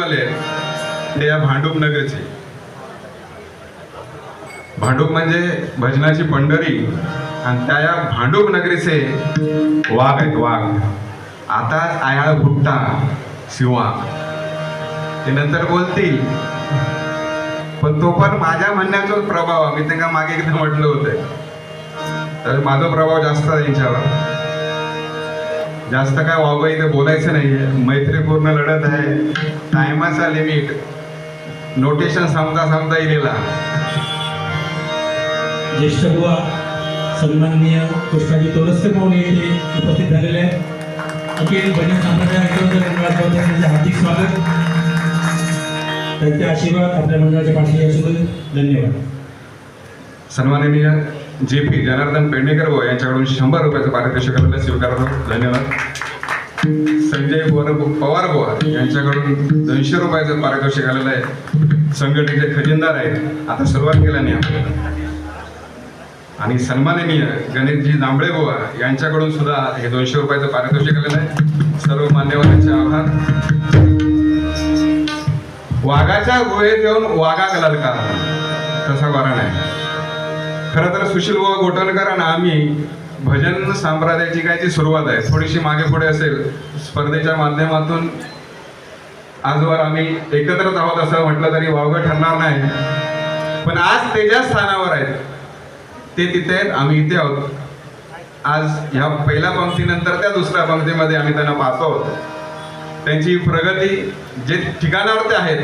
वाले ते या भांडूप नगरचे. भांडूप म्हणजे भजनाची पंढरी. आणि त्या या भांडूप नगरीचे वाघ आहेत वाघ. आता आयाळ भुट्टा शिवा ते नंतर बोलतील. पण तो पण माझ्या म्हणण्याचाच प्रभाव मी त्यांना मागे एकदा म्हटलं होतं. तर माझा प्रभाव जास्त त्यांच्यावर जास्त काय वागवा इथे बोलायचं नाहीये मैत्रीपूर्ण लढत आहे. टायमाचा लिमिट नोटेशन सांगता सांगता येईला ज्येष्ठ बुवा सन्माननीय कृष्णाजी तोरस्ते पाहुणे येथे उपस्थित झालेले आहेत. अखेर भजन संप्रदाय त्यांचे हार्दिक स्वागत. त्यांचे आशीर्वाद आपल्या मंडळाच्या पाठीशी असू दे. धन्यवाद. सन्माननीय जे पी जनार्दन पेडणेकर व यांच्याकडून शंभर रुपयाचं पारितोषिक स्वीकारतो धन्यवाद. संजय बोर पवार बुवा यांच्याकडून दोनशे रुपयाचं पारितोषिक आलेलं आहे. संघटनेचे खजिनदार आहेत. आता सुरुवात केल्याने आपण. आणि सन्माननीय गणेशजी दांबळे बुवा यांच्याकडून सुद्धा हे दोनशे रुपयाचं पारितोषिक आलेलं आहे. सर्व मान्यवरांचे आभार. वाघाच्या गुहेत येऊन वाघा कलाल का तसा वारण आहे खरं तर सुशील व गोटणकर आणि आम्ही भजन संप्रदायाची काय ती सुरुवात आहे. थोडीशी मागे पुढे असेल स्पर्धेच्या माध्यमातून आजवर आम्ही एकत्रच आहोत असं म्हटलं तरी वावगं ठरणार नाही. पण आज ते ज्या स्थानावर आहेत ते तिथे आहेत आम्ही इथे आहोत. आज ह्या पहिल्या पंक्तीनंतर त्या दुसऱ्या पंक्तीमध्ये आम्ही त्यांना पाहतो आहोत. त्यांची प्रगती जे ठिकाणावर ते आहेत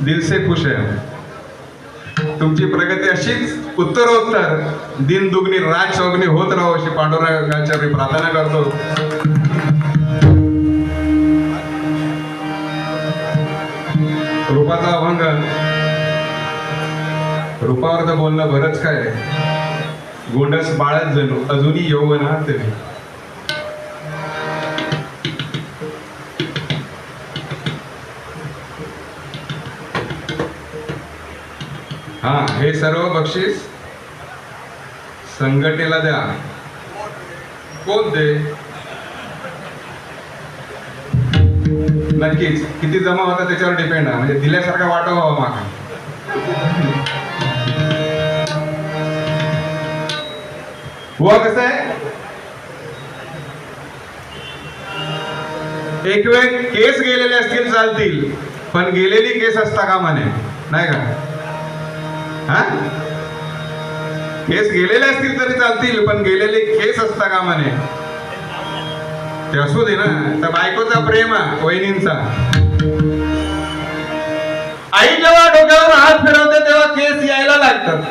दिलसे खुश आहे. तुमची प्रगती अशीच उत्तरोत्तर. दिन दुगणी राज चौगणी होत राहो अशी पांडुरंगाच्या मी प्रार्थना करतो. रूपाचा अभंग. रूपावर तर बोलणं बरंच काय. गोंडस बाळच जणू. अजूनही यौवना तरी हा हे सर्व बक्षीस संघटनेला द्या. कोण दे? नक्कीच. किती जमा होता त्याच्यावर डिपेंड आहे. म्हणजे दिल्यासारखा वाटो व्हावा मागा. व कसं आहे? एक वेळ केस गेलेले असतील चालतील. पण गेलेली केस असता का म्हणे नाही का? हा? केस गेलेले असतील तरी चालतील पण गेलेले केस असता का म्हणे ते असू दे ना तर बायकोचा प्रेम वहिनींचा. आई जेव्हा डोक्यावर हात फिरवते तेव्हा केस यायला लागतात.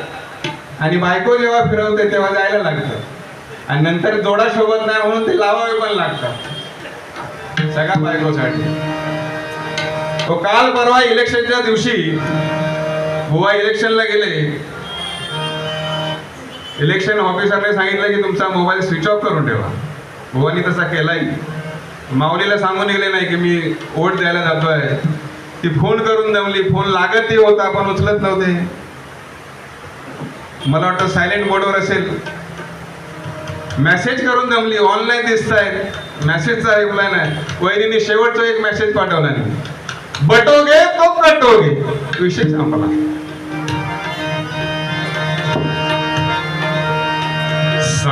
आणि बायको जेव्हा फिरवते तेव्हा जायला लागतात आणि नंतर जोडा शोभत नाही म्हणून ते लावावे पण लागतात. सगळ्या बायकोसाठी. तो काल परवा इलेक्शनच्या दिवशी बुवा इलेक्शनला गेले. इलेक्शन ऑफिसरने सांगितलं की तुमचा मोबाईल स्विच ऑफ करून ठेवा. बुवानी तसा केलाय. माऊलीला सांगून गेले नाही की मी वोट द्यायला जातोय. ती फोन करून जमली फोन लागतही होता आपण उचलत नव्हते. मला वाटतं सायलेंट मोडवर असेल. मेसेज करून जमली ऑनलाईन दिसत आहेत मेसेजचा रिप्लाय नाही वहिनीने शेवटचा एक मेसेज पाठवला नाही. बटोगे तो कटोगे. विषय संपला.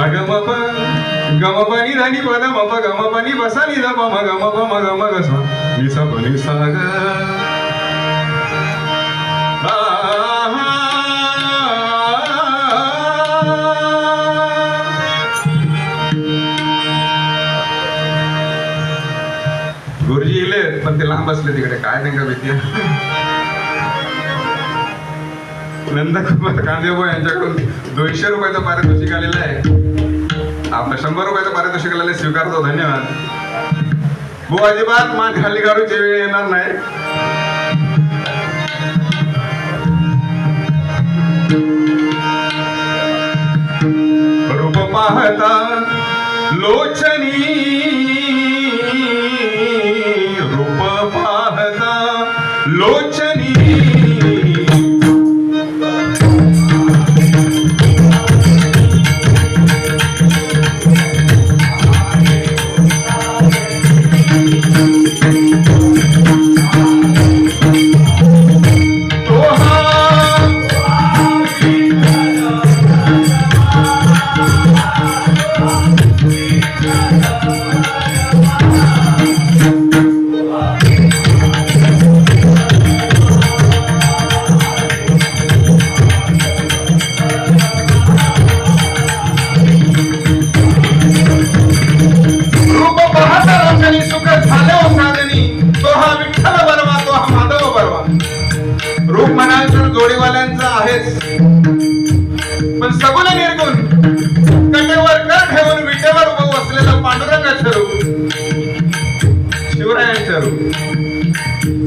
सागमप गमपनी धनी पद मप गमपनी बसानी द पम गम पम गम गस निस पनी साग। गुरुजी इले पण ते लांब असले तिकडे काय त्यांना भीती? नंदकुमार कांदेबो यांच्याकडून दोनशे रुपयाचा पारितोषिक आलेला आहे. आपलं शंभर रुपयाचं पारितोषिक स्वीकारतो धन्यवाद. हो अजिबात मान खाली काढूची वेळ येणार नाही. रूप पाहता लोचनी रूप पाहता लोच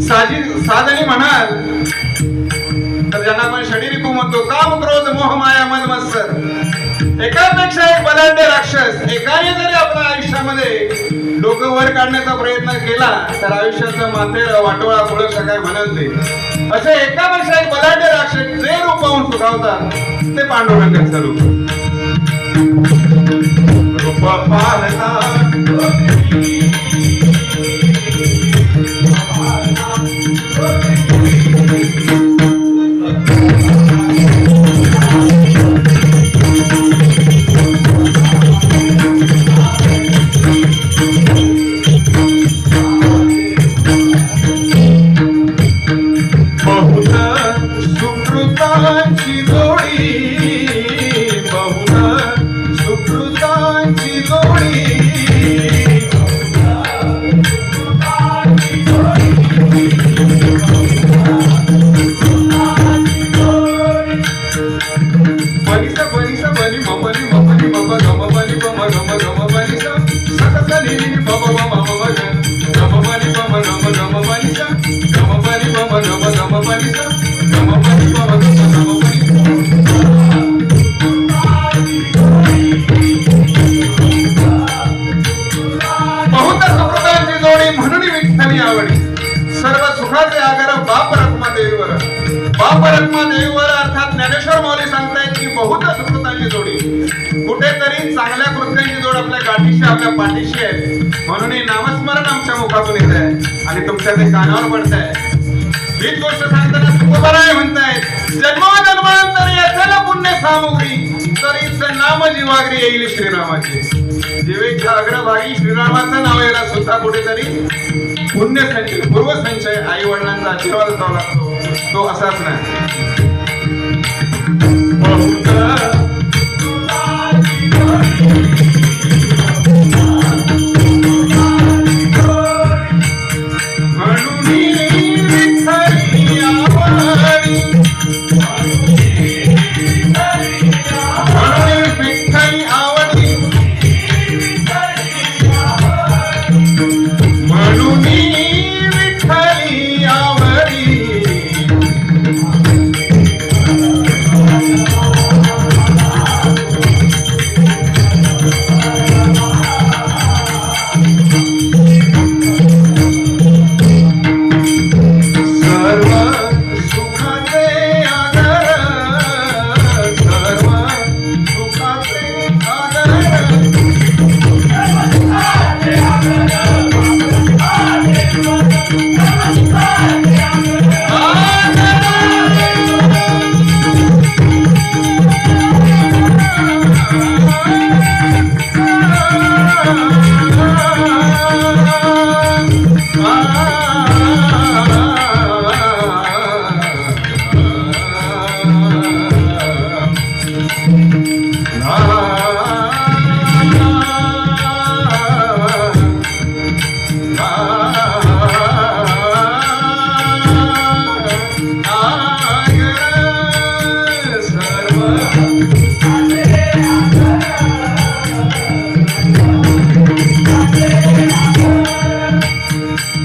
साजी साधनी म्हणाल. तर ज्यांना आपण षडीरिपू म्हणतो काम क्रोध मोह माया मद मत्सर एकापेक्षा एक बलाढ्य राक्षस एकाने जरी आपल्या आयुष्यामध्ये डोकं वर काढण्याचा प्रयत्न केला तर आयुष्याचा माथेर वाटोळा पुढे सकाळ म्हणत असे एकापेक्षा एक बलाढ्य राक्षस जे रूप पाहून सुखावतात ते पांडुरंगाचं रूप. रूप पाहता कृत्यांची आपल्या गाठीशी आपल्या पाठीशी आहे. म्हणून हे नामस्मरण आमच्या मुखातून येत आहे. आणि तुमच्या ते कानावर पडत आहे हीच गोष्ट सांगताना तुकोबाराय म्हणतायत जन्मोजन्मांतरी असेल पुण्य सामुग्री तरीच नाम जीवाग्री येईल श्रीरामाची. जीवेच्या अग्रभागी श्रीरामाचं नाव यायला सुद्धा कुठेतरी पुण्य संचय पूर्व संचय आई वडिलांचा आशीर्वाद लागतो. तो असाच नाही.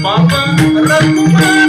Papa Rakuman.